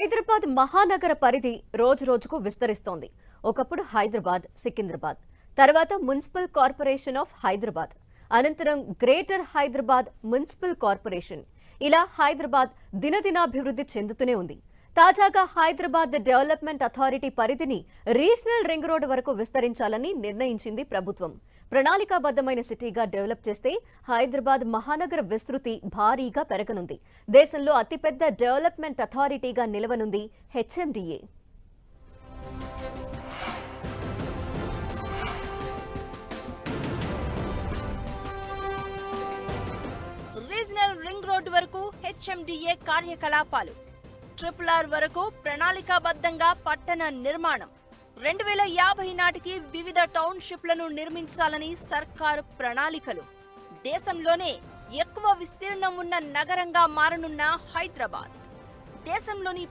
హైదరాబాద్ మహానగర పరిధి రోజు రోజుకు విస్తరిస్తోంది. ఒకప్పుడు హైదరాబాద్ సికింద్రాబాద్ తర్వాత మున్సిపల్ కార్పొరేషన్ ఆఫ్ హైదరాబాద్ అనంతరం గ్రేటర్ హైదరాబాద్ మున్సిపల్ కార్పొరేషన్. ఇలా హైదరాబాద్ దినదినాభివృద్ధి చెందుతూనే ఉంది. తాజాగా హైదరాబాద్ డెవలప్మెంట్ అథారిటీ పరిధిని రీజనల్ రింగ్ రోడ్ వరకు విస్తరించాలని నిర్ణయించింది ప్రభుత్వం. ప్రణాళికాబద్ధమైన సిటీగా డెవలప్ చేస్తే హైదరాబాద్ మహానగర విస్తృతి భారీగా పెరగనుంది. దేశంలో అతిపెద్ద డెవలప్మెంట్ అథారిటీగా నిలవనుంది హెచ్ఎండిఏ. రీజనల్ రింగ్ రోడ్ వరకు హెచ్ఎండిఏ కార్యకలాపాలు. ట్రిపుల్ ఆర్ వరకు ప్రణాళికాబద్ధంగా పట్టణ నిర్మాణం. రెండు వేల యాభై నాటికి వివిధ టౌన్షిప్లను నిర్మించాలని సర్కారు ప్రణాళికలు. దేశంలోనే ఎక్కువ విస్తీర్ణం ఉన్న నగరంగా మారనున్న హైదరాబాద్. దేశంలోని